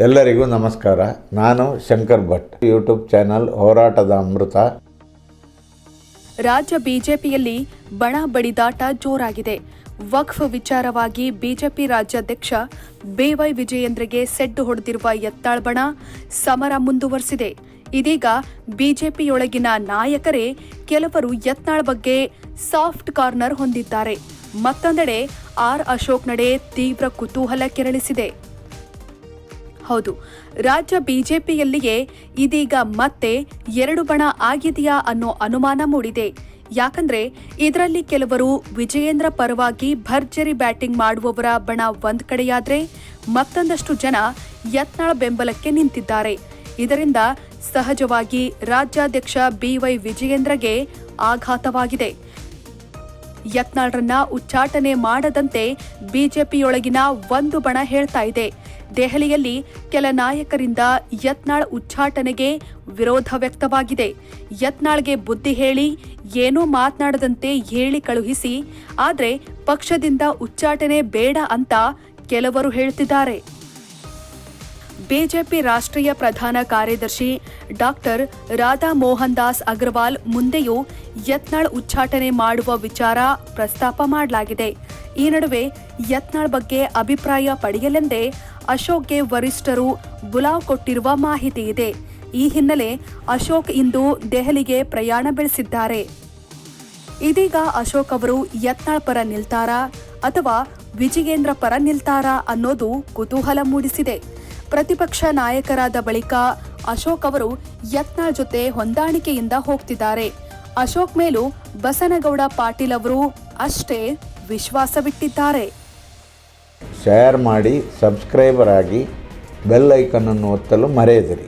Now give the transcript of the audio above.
ಎಲ್ಲರಿಗೂ ನಮಸ್ಕಾರ. ನಾನು ಶಂಕರ್ ಭಟ್. ಯೂಟ್ಯೂಬ್ ಚಾನಲ್ ಹೋರಾಟದ ಅಮೃತ. ರಾಜ್ಯ ಬಿಜೆಪಿಯಲ್ಲಿ ಬಣ ಬಡಿದಾಟ ಜೋರಾಗಿದೆ. ವಕ್ಫ್ ವಿಚಾರವಾಗಿ ಬಿಜೆಪಿ ರಾಜ್ಯಾಧ್ಯಕ್ಷ ಬಿವೈ ವಿಜಯೇಂದ್ರಗೆ ಸೆಡ್ಡು ಹೊಡೆದಿರುವ ಯತ್ನಾಳ್ ಬಣ ಸಮರ ಮುಂದುವರೆಸಿದೆ. ಇದೀಗ ಬಿಜೆಪಿಯೊಳಗಿನ ನಾಯಕರೇ ಕೆಲವರು ಯತ್ನಾಳ್ ಬಗ್ಗೆ ಸಾಫ್ಟ್ ಕಾರ್ನರ್ ಹೊಂದಿದ್ದಾರೆ. ಮತ್ತೊಂದೆಡೆ ಆರ್ ಅಶೋಕ್ ನಡೆ ತೀವ್ರ ಕುತೂಹಲ ಕೆರಳಿಸಿದೆ. ಹೌದು. ರಾಜ್ಯ ಬಿಜೆಪಿಯಲ್ಲಿಯೇ ಇದೀಗ ಮತ್ತೆ ಎರಡು ಬಣ ಆಗಿದೆಯಾ ಅನ್ನೋ ಅನುಮಾನ ಮೂಡಿದೆ. ಯಾಕಂದ್ರೆ ಇದರಲ್ಲಿ ಕೆಲವರು ವಿಜಯೇಂದ್ರ ಪರವಾಗಿ ಭರ್ಜರಿ ಬ್ಯಾಟಿಂಗ್ ಮಾಡುವವರ ಬಣ ಒಂದ್ ಕಡೆಯಾದ್ರೆ ಮತ್ತೊಂದಷ್ಟು ಜನ ಯತ್ನಾಳ ಬೆಂಬಲಕ್ಕೆ ನಿಂತಿದ್ದಾರೆ. ಇದರಿಂದ ಸಹಜವಾಗಿ ರಾಜ್ಯಾಧ್ಯಕ್ಷ ಬಿವೈ ವಿಜಯೇಂದ್ರಗೆ ಆಘಾತವಾಗಿದೆ. ಯತ್ನಾಳ್ರನ್ನ ಉಚ್ಚಾಟನೆ ಮಾಡದಂತೆ ಬಿಜೆಪಿಯೊಳಗಿನ ಒಂದು ಬಣ ಹೇಳ್ತಾ ಇದೆ. ದೆಹಲಿಯಲ್ಲಿ ಕೆಲ ನಾಯಕರಿಂದ ಯತ್ನಾಳ್ ಉಚ್ಚಾಟನೆಗೆ ವಿರೋಧ ವ್ಯಕ್ತವಾಗಿದೆ. ಯತ್ನಾಳ್ಗೆ ಬುದ್ಧಿ ಹೇಳಿ, ಏನೂ ಮಾತನಾಡದಂತೆ ಹೇಳಿ ಕಳುಹಿಸಿ, ಆದರೆ ಪಕ್ಷದಿಂದ ಉಚ್ಚಾಟನೆ ಬೇಡ ಅಂತ ಕೆಲವರು ಹೇಳ್ತಿದ್ದಾರೆ. ಬಿಜೆಪಿ ರಾಷ್ಟ್ರೀಯ ಪ್ರಧಾನ ಕಾರ್ಯದರ್ಶಿ ಡಾಕ್ಟರ್ ರಾಧಾ ಮೋಹನ್ ದಾಸ್ ಅಗ್ರವಾಲ್ ಮುಂದೆಯೂ ಯತ್ನಾಳ್ ಉಚ್ಚಾಟನೆ ಮಾಡುವ ವಿಚಾರ ಪ್ರಸ್ತಾಪ ಮಾಡಲಾಗಿದೆ. ಈ ನಡುವೆ ಯತ್ನಾಳ್ ಬಗ್ಗೆ ಅಭಿಪ್ರಾಯ ಪಡೆಯಲೆಂದೇ ಅಶೋಕ್ಗೆ ವರಿಷ್ಠರು ಬುಲಾವ್ ಕೊಟ್ಟಿರುವ ಮಾಹಿತಿ ಇದೆ. ಈ ಹಿನ್ನೆಲೆ ಅಶೋಕ್ ಇಂದು ದೆಹಲಿಗೆ ಪ್ರಯಾಣ ಬೆಳೆಸಿದ್ದಾರೆ. ಇದೀಗ ಅಶೋಕ್ ಅವರು ಯತ್ನಾಳ್ ಪರ ನಿಲ್ತಾರಾ ಅಥವಾ ವಿಜಯೇಂದ್ರ ಪರ ನಿಲ್ತಾರಾ ಅನ್ನೋದು ಕುತೂಹಲ ಮೂಡಿಸಿದೆ. ಪ್ರತಿಪಕ್ಷ ನಾಯಕರಾದ ಬಳಿಕ ಅಶೋಕ್ ಅವರು ಯತ್ನ ಜೊತೆ ಹೊಂದಾಣಿಕೆಯಿಂದ ಹೋಗ್ತಿದ್ದಾರೆ. ಅಶೋಕ್ ಮೇಲೂ ಬಸನಗೌಡ ಪಾಟೀಲ್ ಅವರು ಅಷ್ಟೇ ವಿಶ್ವಾಸವಿಟ್ಟಿದ್ದಾರೆ. ಶೇರ್ ಮಾಡಿ ಸಬ್ಸ್ಕ್ರೈಬರ್ ಆಗಿ ಬೆಲ್ ಐಕನ್ನನ್ನು ಒತ್ತಲು ಮರೆಯದಿರಿ.